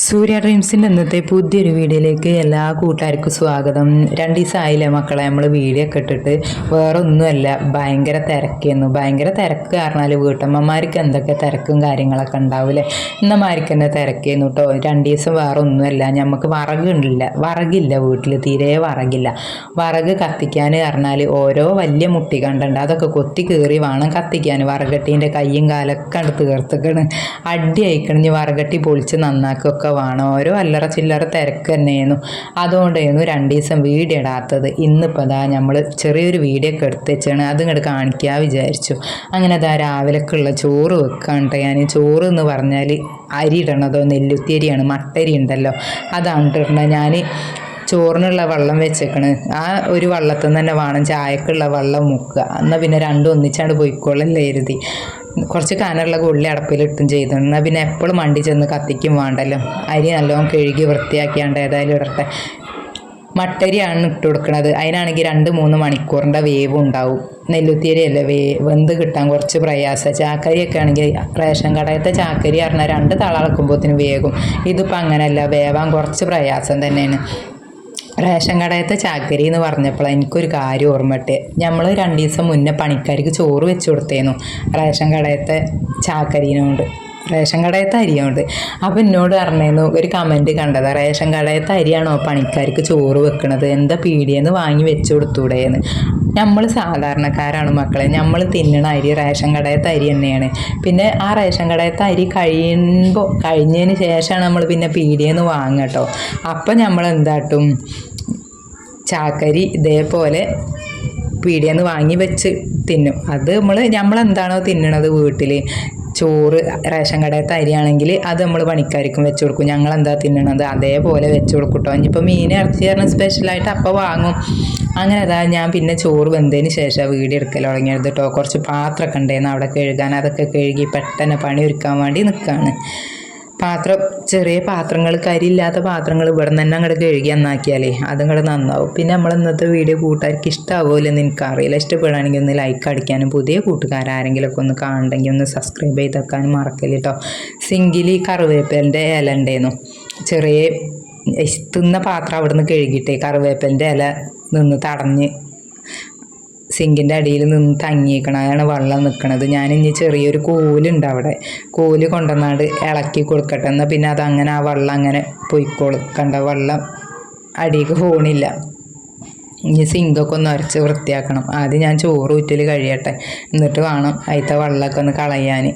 സൂര്യ ഡ്രീംസിന്റെ ഇന്നത്തെ പുതിയൊരു വീഡിയോയിലേക്ക് എല്ലാ കൂട്ടുകാർക്കും സ്വാഗതം. രണ്ട് ദിവസമായില്ലേ മക്കളെ നമ്മൾ വീഡിയോ ഒക്കെ ഇട്ടിട്ട്. വേറെ ഒന്നുമല്ല ഭയങ്കര തിരക്കായിരുന്നു. ഭയങ്കര തിരക്ക് കാരണാൽ വീട്ടമ്മമാർക്ക് എന്തൊക്കെ തിരക്കും കാര്യങ്ങളൊക്കെ ഉണ്ടാവില്ലേ? ഇന്നമാർക്ക് തന്നെ തിരക്കായിരുന്നു കേട്ടോ. രണ്ട് ദിവസം വേറെ ഒന്നുമല്ല നമുക്ക് വറകുണ്ടില്ല വറകില്ല വീട്ടിൽ തീരെ വറകില്ല. വറക് കത്തിക്കാൻ പറഞ്ഞാൽ ഓരോ വലിയ മുട്ടി കണ്ടുണ്ട്. അതൊക്കെ കൊത്തി കീറി വേണം കത്തിക്കാൻ വറകട്ടീന്റെ കയ്യും കാലൊക്കെ കണ്ട് തീർത്തിക്കണ്. അടി അയക്കണിഞ്ഞ് വറകട്ടി പൊളിച്ച് നന്നാക്കുകയൊക്കെ വേണം. ഓരോ അല്ലറ ചില്ലറ തിരക്ക് തന്നെയായിരുന്നു. അതുകൊണ്ടായിരുന്നു രണ്ട് ദിവസം വീഡിയോ ഇടാത്തത്. ഇന്നിപ്പോൾ അതാ നമ്മൾ ചെറിയൊരു വീഡിയോ ഒക്കെ എടുത്ത് വെച്ചാണ് അതും ഇങ്ങോട്ട് കാണിക്കാൻ വിചാരിച്ചു. അങ്ങനെ അതാ രാവിലേക്കുള്ള ചോറ് വെക്കാണ്ട് ഞാൻ ചോറ് എന്ന് പറഞ്ഞാൽ അരി ഇടണതോ നെല്ലുത്തിയരിയാണ് മട്ടരി ഉണ്ടല്ലോ. അതാണ് ഇടണത്. ഞാൻ ചോറിനുള്ള വെള്ളം വെച്ചേക്കണ്. ആ ഒരു വെള്ളത്തിൽ നിന്ന് തന്നെ വേണം ചായക്കുള്ള വെള്ളം മുക്കുക. എന്നാൽ പിന്നെ രണ്ടും ഒന്നിച്ചാണ്ട് പോയിക്കോളല്ലേ എഴുതി കുറച്ച് കനറുള്ള ഉള്ളി അടപ്പിലിട്ടും ചെയ്തു. എന്നാൽ പിന്നെ എപ്പോഴും മണ്ടി ചെന്ന് കത്തിക്കും വേണ്ടല്ലോ. അരി നല്ലോണം കഴുകി വൃത്തിയാക്കിയാണ്ട് ഏതായാലും ഇടട്ടെ. മട്ടരിയാണ് ഇട്ട് കൊടുക്കുന്നത് അതിനാണെങ്കിൽ രണ്ട് മൂന്ന് മണിക്കൂറിന്റെ വേവ് ഉണ്ടാവും. നെല്ലുത്തിയരിയല്ലേ വേ വെന്ത് കിട്ടാൻ കുറച്ച് പ്രയാസം. ചാക്കരിയൊക്കെ ആണെങ്കിൽ റേഷൻ കടയത്തെ ചാക്കരി പറഞ്ഞാൽ രണ്ട് തളക്കുമ്പോഴത്തേന് വേകും ഇതിപ്പോൾ അങ്ങനെയല്ല. വേവാൻ കുറച്ച് പ്രയാസം തന്നെയാണ്. റേഷൻ കടയത്തെ ചാക്കരി എന്ന് പറഞ്ഞപ്പോൾ എനിക്കൊരു കാര്യം ഓർമ്മട്ടെ നമ്മൾ രണ്ട് ദിവസം മുന്നേ പണിക്കാർക്ക് ചോറ് വെച്ച് കൊടുത്തേന്നു റേഷൻ കടയത്തെ ചാക്കരിനോണ്ട് റേഷൻ കടയത്തെ അരിയുണ്ട് അപ്പം എന്നോട് പറഞ്ഞിരുന്നു ഒരു കമന്റ് കണ്ടത് റേഷൻ കടയത്തെ അരിയാണോ പണിക്കാർക്ക് ചോറ് വെക്കണത്? എന്താ പീടിയെന്ന് വാങ്ങി വെച്ച് കൊടുത്തൂടെയെന്ന് നമ്മൾ സാധാരണക്കാരാണ് മക്കളെ. നമ്മൾ തിന്നണ അരി റേഷൻ കടയത്തെ അരി തന്നെയാണ്. പിന്നെ ആ റേഷൻ കടയത്തെ അരി കഴിയുമ്പോൾ കഴിഞ്ഞതിന് ശേഷമാണ് നമ്മൾ പിന്നെ പീടിയെന്ന് വാങ്ങട്ടോ അപ്പം നമ്മൾ എന്താട്ടും ചാക്കരി ഇതേപോലെ പീടിയെന്ന് വാങ്ങി വെച്ച് തിന്നും. അത് നമ്മൾ നമ്മളെന്താണോ തിന്നണത് വീട്ടിൽ ചോറ് റേഷൻ കടയത്തെ അരിയാണെങ്കിൽ അത് നമ്മൾ പണിക്കാർക്കും വെച്ച് കൊടുക്കും. ഞങ്ങൾ എന്താ തിന്നണത് അതേപോലെ വെച്ച് കൊടുക്കും കേട്ടോ മീൻ ഇറച്ചി പറഞ്ഞ സ്പെഷ്യലായിട്ട് അപ്പോൾ വാങ്ങും. അങ്ങനെ അതാ ഞാൻ പിന്നെ ചോറ് വെന്തതിന് ശേഷം വീട് എടുക്കൽ തുടങ്ങിയത് കേട്ടോ കുറച്ച് പാത്രമൊക്കെ ഉണ്ടായിരുന്നു അവിടെ കഴുകാൻ. അതൊക്കെ കഴുകി പെട്ടെന്ന് പണി ഒരുക്കാൻ വേണ്ടി നിൽക്കുകയാണ് പാത്രം ചെറിയ പാത്രങ്ങൾ കരിയില്ലാത്ത പാത്രങ്ങൾ ഇവിടെ തന്നെ അങ്ങോട്ട് കഴുകി നന്നാക്കിയാലേ അതങ്ങോട്ട് നന്നാവും. പിന്നെ നമ്മൾ ഇന്നത്തെ വീഡിയോ കൂട്ടുകാർക്ക് ഇഷ്ടമാവുമല്ലോ എന്ന് എനിക്കറിയില്ല. ഇഷ്ടപ്പെടുകയാണെങ്കിൽ ഒന്ന് ലൈക്ക് അടിക്കാനും പുതിയ കൂട്ടുകാരെങ്കിലൊക്കെ ഒന്ന് കാണണമെങ്കിൽ ഒന്ന് സബ്സ്ക്രൈബ് ചെയ്ത് വെക്കാനും മറക്കല്ല കേട്ടോ സിങ്കിൽ കറിവേപ്പിലിന്റെ ഇല ഉണ്ടായിരുന്നു ചെറിയ തിന്ന പാത്രം അവിടെ നിന്ന് കഴുകിയിട്ടേ കറിവേപ്പിലിന്റെ ഇല നിന്ന് തടഞ്ഞ് സിങ്കിന്റെ അടിയിൽ നിന്ന് തങ്ങിയിരിക്കണം അതാണ് വെള്ളം നിൽക്കണത് ഞാൻ ഇനി ചെറിയൊരു കോലുണ്ട് അവിടെ. കോൽ കൊണ്ടുവന്നാണ്ട് ഇളക്കി കൊടുക്കട്ടെ. എന്നാൽ പിന്നെ അതങ്ങനെ ആ വെള്ളം അങ്ങനെ പൊയ്ക്കോളും. കണ്ട? വെള്ളം അടിയിലേക്ക് പോണില്ല. ഇനി സിങ്കൊക്കെ ഒന്ന് അരച്ച് വൃത്തിയാക്കണം. ആദ്യം ഞാൻ ചോറ് ഊറ്റൽ കഴിയട്ടെ. എന്നിട്ട് വേണം അതിലത്തെ വെള്ളമൊക്കെ ഒന്ന് കളയാൻ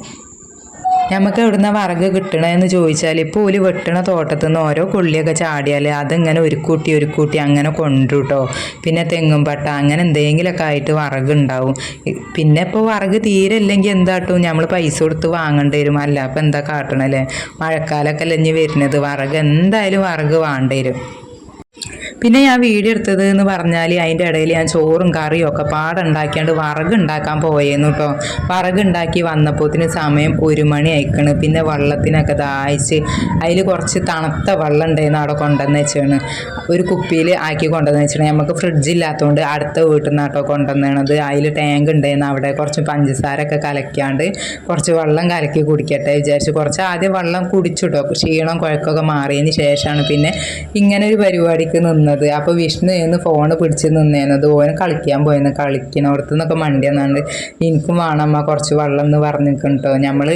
നമുക്ക് എവിടുന്ന വറക് കിട്ടണമെന്ന് ചോദിച്ചാൽ ഇപ്പോൾ ഒരു വെട്ടണ തോട്ടത്തിൽ നിന്ന് ഓരോ കൊള്ളിയൊക്കെ ചാടിയാൽ അതിങ്ങനെ ഒരു കൂട്ടി ഒരു കൂട്ടി അങ്ങനെ കൊണ്ടുട്ടോ. പിന്നെ തെങ്ങും പട്ട അങ്ങനെ എന്തെങ്കിലുമൊക്കെ ആയിട്ട് വറക് ഉണ്ടാവും പിന്നെ ഇപ്പോൾ വറക് തീരെ ഇല്ലെങ്കിൽ എന്താട്ടും നമ്മൾ പൈസ കൊടുത്ത് വാങ്ങേണ്ടി വരും. അല്ല അപ്പം എന്താ കാട്ടണല്ലേ? മഴക്കാലമൊക്കെ അല്ലെങ്കിൽ വരുന്നത്. വറക് എന്തായാലും വറക് വേണ്ടി വരും പിന്നെ ഞാൻ വീഡിയോ എടുത്തത് എന്ന് പറഞ്ഞാൽ അതിന്റെ ഇടയിൽ ഞാൻ ചോറും കറിയും ഒക്കെ പാടുണ്ടാക്കിയാണ്ട് വറക് ഉണ്ടാക്കാൻ പോയേന്നു കേട്ടോ വറക് ഉണ്ടാക്കി വന്നപ്പോത്തിന് സമയം ഒരു മണി അയക്കണ് പിന്നെ വെള്ളത്തിനൊക്കെ ദാഹിച്ച് അതിൽ കുറച്ച് തണുത്ത വെള്ളം ഉണ്ടായിരുന്നു അവിടെ കൊണ്ടുവന്ന് വെച്ചാണ്. ഒരു കുപ്പിയിൽ ആക്കി കൊണ്ടുവന്ന് വെച്ചാണ്. നമുക്ക് ഫ്രിഡ്ജ് ഇല്ലാത്തതുകൊണ്ട് അടുത്ത വീട്ടിൽ നിന്ന് കേട്ടോ കൊണ്ടുവന്നത് അതിൽ ടാങ്ക് ഉണ്ടായിരുന്നു അവിടെ. കുറച്ച് പഞ്ചസാരൊക്കെ കലക്കാണ്ട് കുറച്ച് വെള്ളം കലക്കി കുടിക്കട്ടെ വിചാരിച്ചു കുറച്ച് ആദ്യം വെള്ളം കുടിച്ചിട്ടോ ക്ഷീണം കുഴക്കമൊക്കെ മാറിയതിന് ശേഷമാണ് പിന്നെ ഇങ്ങനെ ഒരു പരിപാടിക്ക് നിന്നത്. അപ്പോൾ വിഷ്ണു എന്ന് ഫോൺ പിടിച്ച് നിന്നേനത് ഓന് കളിക്കാൻ പോയെന്ന് കളിക്കണോടത്തുനിന്നൊക്കെ മണ്ടി വന്നാണ്ട് എനിക്കും വേണമ്മ കുറച്ച് വെള്ളം എന്ന് പറഞ്ഞിരിക്കും കേട്ടോ നമ്മൾ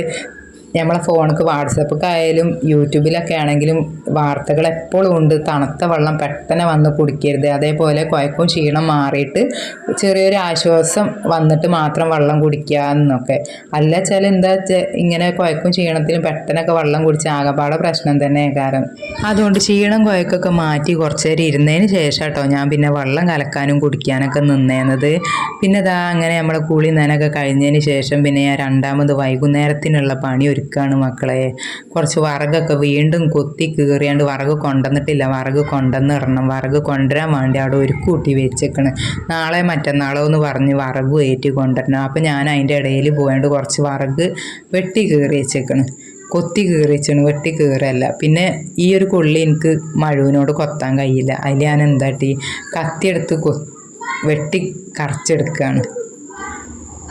നമ്മളെ ഫോണിക്ക് വാട്സപ്പൊക്കെ ആയാലും യൂട്യൂബിലൊക്കെ ആണെങ്കിലും വാർത്തകൾ എപ്പോഴും ഉണ്ട് തണുത്ത വെള്ളം പെട്ടെന്ന് വന്ന് കുടിക്കരുത്. അതേപോലെ കുഴക്കും ക്ഷീണം മാറിയിട്ട് ചെറിയൊരു ആശ്വാസം വന്നിട്ട് മാത്രം വെള്ളം കുടിക്കുക എന്നൊക്കെ. അല്ല വെച്ചാൽ എന്താ ഇങ്ങനെ കുഴക്കും ക്ഷീണത്തിലും പെട്ടെന്നൊക്കെ വെള്ളം കുടിച്ച് ആകപ്പാടെ പ്രശ്നം തന്നെ കാരണം അതുകൊണ്ട് ക്ഷീണം കുഴക്കൊക്കെ മാറ്റി കുറച്ച് നേരം ഇരുന്നതിന് ശേഷം കേട്ടോ ഞാൻ പിന്നെ വെള്ളം കലക്കാനും കുടിക്കാനൊക്കെ നിന്നേന്നത്. പിന്നെ ഇതാ അങ്ങനെ നമ്മളെ കൂളി നനൊക്കെ കഴിഞ്ഞതിന് ശേഷം പിന്നെ ഞാൻ രണ്ടാമത് വൈകുന്നേരത്തിനുള്ള പണി ഒരുക്കാണ് മക്കളെ. കുറച്ച് വറകൊക്കെ വീണ്ടും കൊത്തി കീറിയാണ്ട് വറക് കൊണ്ടുവന്നിട്ടില്ല. വറക് കൊണ്ടുവന്ന് ഇടണം വറക് കൊണ്ടുവരാൻ വേണ്ടി അവിടെ ഒരു കൂട്ടി വെച്ചേക്കണ്. നാളെ മറ്റന്നാളോ എന്ന് പറഞ്ഞ് വറക് ഏറ്റി കൊണ്ടുവരണം. അപ്പം ഞാൻ അതിന്റെ ഇടയിൽ പോയാണ്ട് കുറച്ച് വറക് വെട്ടി കീറി വെച്ചേക്കണ്. കൊത്തി കീറി വെച്ചാണ് വെട്ടി കീറല്ല. പിന്നെ ഈ ഒരു കൊള്ളി എനിക്ക് മഴുവിനോട് കൊത്താൻ കഴിയില്ല. അതിൽ ഞാൻ എന്താട്ടി? കത്തിയെടുത്ത് കൊ വെട്ടി കറച്ചെടുക്കുകയാണ്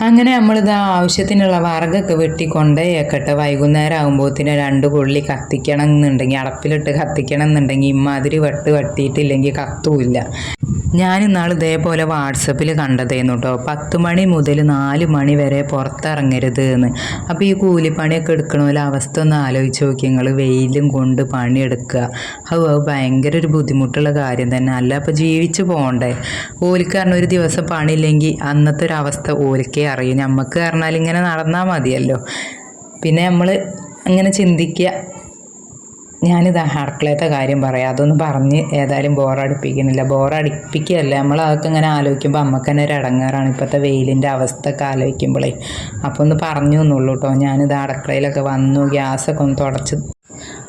അങ്ങനെ നമ്മളിത് ആവശ്യത്തിനുള്ള വറകൊക്കെ വെട്ടി കൊണ്ടേക്കട്ടെ വൈകുന്നേരം ആകുമ്പോഴത്തേന് രണ്ട് കൊള്ളി കത്തിക്കണം എന്നുണ്ടെങ്കിൽ അടപ്പിലിട്ട് കത്തിക്കണം എന്നുണ്ടെങ്കിൽ ഇമ്മാതിരി വെട്ട് വെട്ടിയിട്ടില്ലെങ്കിൽ കത്തുമില്ല ഞാൻ ഇന്നാൾ ഇതേപോലെ വാട്സപ്പിൽ കണ്ടതേന്നു കേട്ടോ പത്ത് മണി മുതൽ നാല് മണി വരെ പുറത്തിറങ്ങരുത് എന്ന്. അപ്പോൾ ഈ കൂലിപ്പണിയൊക്കെ എടുക്കണമല്ലോ അവസ്ഥ ഒന്ന് ആലോചിച്ച് നോക്കി. നിങ്ങൾ വെയിലും കൊണ്ട് പണിയെടുക്കുക. അത് അത് ഭയങ്കര ഒരു ബുദ്ധിമുട്ടുള്ള കാര്യം തന്നെ. അല്ല അപ്പോൾ ജീവിച്ച് പോകണ്ടേ ഓലിക്ക് പറഞ്ഞ ഒരു ദിവസം പണിയില്ലെങ്കിൽ അന്നത്തെ ഒരു അവസ്ഥ ഓലിക്കേ അറിയും. നമുക്ക് പറഞ്ഞാൽ ഇങ്ങനെ നടന്നാൽ മതിയല്ലോ. പിന്നെ നമ്മൾ അങ്ങനെ ചിന്തിക്കുക ഞാനിത് അടുക്കളയത്തെ കാര്യം പറയാം. അതൊന്നും പറഞ്ഞ് ഏതായാലും ബോറടിപ്പിക്കുന്നില്ല. ബോറടിപ്പിക്കുകയല്ല നമ്മൾ അതൊക്കെ ഇങ്ങനെ ആലോചിക്കുമ്പോൾ അമ്മയ്ക്ക് തന്നെ ഒരു ഇടങ്ങാറാണ് ഇപ്പോഴത്തെ വെയിലിന്റെ അവസ്ഥ ഒക്കെ ആലോചിക്കുമ്പോഴേ അപ്പോൾ ഒന്ന് പറഞ്ഞു എന്നുള്ളൂ കേട്ടോ ഞാനിത് അടുക്കളയിലൊക്കെ വന്നു. ഗ്യാസൊക്കെ ഒന്ന് തുടച്ച്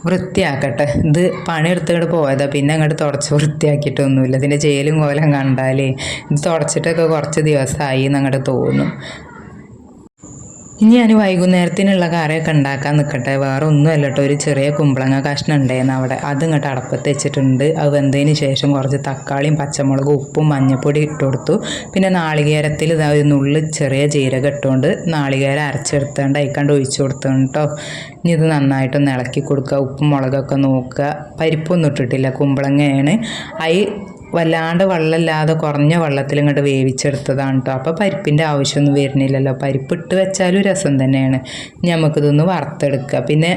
വൃത്തിയാക്കട്ടെ. ഇത് പണിയെടുത്തിട്ട് പോയതാണ് പിന്നെ അങ്ങോട്ട് തുടച്ച് വൃത്തിയാക്കിയിട്ടൊന്നുമില്ല. ഇതിന്റെ ജയിലും കോലം കണ്ടാലേ ഇത് തുടച്ചിട്ടൊക്കെ കുറച്ച് ദിവസമായി എന്നങ്ങോട്ട് തോന്നും. ഇനി ഞാൻ വൈകുന്നേരത്തിനുള്ള കറിയൊക്കെ ഉണ്ടാക്കാൻ നിൽക്കട്ടെ വേറെ ഒന്നുമല്ല കേട്ടോ. ഒരു ചെറിയ കുമ്പളങ്ങ കഷ്ണം ഉണ്ടായിരുന്നു അവിടെ. അത് ഇങ്ങോട്ട് അടപ്പത്ത് വെച്ചിട്ടുണ്ട്. അത് വെന്തതിന് ശേഷം കുറച്ച് തക്കാളിയും പച്ചമുളകും ഉപ്പും മഞ്ഞൾപ്പൊടി ഇട്ട് കൊടുത്തു. പിന്നെ നാളികേരത്തിൽ ഇതാ ഒരു നുള്ളിൽ ചെറിയ ജീരകം ഇട്ടുകൊണ്ട് നാളികേരം അരച്ചെടുത്തേണ്ട അയക്കാണ്ട് ഒഴിച്ചു കൊടുത്തോണ്ട് കേട്ടോ ഇനി ഇത് നന്നായിട്ടൊന്ന് ഇളക്കി കൊടുക്കുക. ഉപ്പും മുളകൊക്കെ നോക്കുക. പരിപ്പൊന്നും ഇട്ടിട്ടില്ല. കുമ്പളങ്ങയാണ്. അയി വല്ലാണ്ട് വെള്ളമില്ലാതെ കുറഞ്ഞ വെള്ളത്തിൽ ഇങ്ങോട്ട് വേവിച്ചെടുത്തതാണ് കേട്ടോ അപ്പോൾ പരിപ്പിന്റെ ആവശ്യമൊന്നും വരുന്നില്ലല്ലോ. പരിപ്പ് ഇട്ട് വെച്ചാലും രസം തന്നെയാണ്. നമുക്കിതൊന്ന് വറുത്തെടുക്കുക. പിന്നെ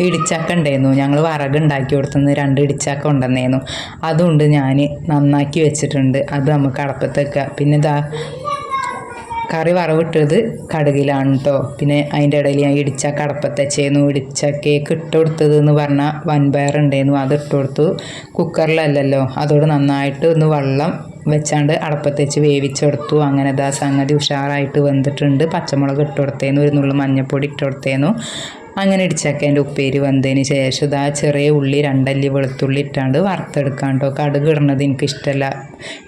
ഇടിച്ചക്ക ഉണ്ടായിരുന്നു. ഞങ്ങൾ വറക് ഉണ്ടാക്കി കൊടുത്തുനിന്ന് രണ്ട് ഇടിച്ചക്ക ഉണ്ടെന്നായിരുന്നു അതുകൊണ്ട് ഞാൻ നന്നാക്കി വെച്ചിട്ടുണ്ട്. അത് നമുക്ക് അടപ്പത്തേക്കുക പിന്നെ ഇതാ കറി വറവിട്ടത് കടുകിലാണ് കേട്ടോ പിന്നെ അതിന്റെ ഇടയിൽ ഞാൻ ഇടിച്ച കടപ്പത്തച്ചേന്ന് ഇടിച്ച കേക്ക് ഇട്ട് കൊടുത്തത് എന്ന് പറഞ്ഞാൽ വൻപയർ ഉണ്ടായിരുന്നു അത് ഇട്ട് കൊടുത്തു. കുക്കറിലല്ലല്ലോ അതോട് നന്നായിട്ട് ഒന്ന് വെള്ളം വെച്ചാണ്ട് അടപ്പത്തേച്ച് വേവിച്ചെടുത്തു അങ്ങനെ ദാ സംഗതി ഉഷാറായിട്ട് വെന്തിട്ടുണ്ട്. പച്ചമുളക് ഇട്ട് കൊടുത്തേന്നു ഒരു നുള്ളു മഞ്ഞൾപ്പൊടി ഇട്ട് കൊടുത്തേന്നു. അങ്ങനെ ഇടിച്ചക്കേന്റെ ഉപ്പേരി വന്നതിന് ശേഷം ഇതാ ചെറിയ ഉള്ളി രണ്ടല്ലി വെളുത്തുള്ളി ഇട്ടാണ്ട് വറുത്തെടുക്കാൻ കേട്ടോ കടുക് ഇടുന്നത് എനിക്കിഷ്ടമല്ല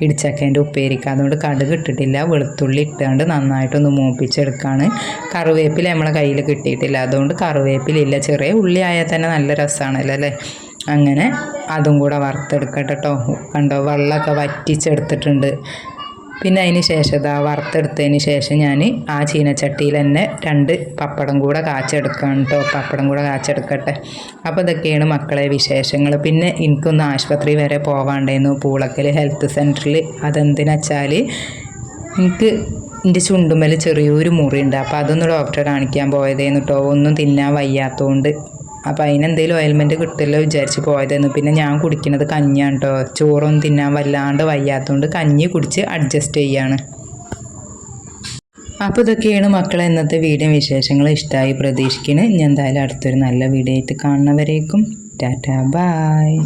ഇടിച്ചക്കേന്റെ ഉപ്പേരിക്ക്. അതുകൊണ്ട് കടുക് ഇട്ടിട്ടില്ല വെളുത്തുള്ളി ഇട്ടാണ്ട് നന്നായിട്ടൊന്ന് മൂപ്പിച്ചെടുക്കാണ്. കറിവേപ്പില നമ്മളെ കയ്യിൽ കിട്ടിയിട്ടില്ല. അതുകൊണ്ട് കറിവേപ്പിലില്ല ചെറിയ ഉള്ളി ആയാൽ തന്നെ നല്ല രസമാണല്ലോ അല്ലേ? അങ്ങനെ അതും കൂടെ വറുത്തെടുക്കട്ടെ കേട്ടോ കണ്ടോ? വെള്ളമൊക്കെ വറ്റിച്ചെടുത്തിട്ടുണ്ട്. പിന്നെ അതിന് ശേഷം ഇതാ വറുത്തെടുത്തതിന് ശേഷം ഞാൻ ആ ചീനച്ചട്ടിയിൽ തന്നെ രണ്ട് പപ്പടം കൂടെ കാച്ചെടുക്കണം കേട്ടോ പപ്പടം കൂടെ കാച്ചെടുക്കട്ടെ. അപ്പോൾ ഇതൊക്കെയാണ് മക്കളെ വിശേഷങ്ങൾ പിന്നെ എനിക്കൊന്ന് ആശുപത്രി വരെ പോവാണ്ടായിരുന്നു. പൂളക്കൽ ഹെൽത്ത് സെന്ററിൽ അതെന്തിനാ വെച്ചാൽ എനിക്ക് എന്റെ ചുണ്ടുമ്മൽ ചെറിയൊരു മുറിയുണ്ട്. അപ്പോൾ അതൊന്ന് ഡോക്ടറെ കാണിക്കാൻ പോയതേന്ന് കേട്ടോ ഒന്നും തിന്നാൻ വയ്യാത്തതുകൊണ്ട് അപ്പോൾ അതിനെന്തെങ്കിലും ഓയിൽമെന്റ് കിട്ടില്ല വിചാരിച്ച് പോയതായിരുന്നു. പിന്നെ ഞാൻ കുടിക്കുന്നത് കഞ്ഞിയാണ് കേട്ടോ ചോറൊന്നും തിന്നാൻ വല്ലാണ്ട് വയ്യാത്തതുകൊണ്ട് കഞ്ഞി കുടിച്ച് അഡ്ജസ്റ്റ് ചെയ്യാണ്. അപ്പോൾ ഇതൊക്കെയാണ് മക്കളെ ഇന്നത്തെ വീഡിയോ വിശേഷങ്ങൾ. ഇഷ്ടമായി പ്രതീക്ഷിക്കുന്നത് ഞാൻ എന്തായാലും അടുത്തൊരു നല്ല വീഡിയോ ആയിട്ട് കാണുന്നവരേക്കും. ടാറ്റാ ബായ്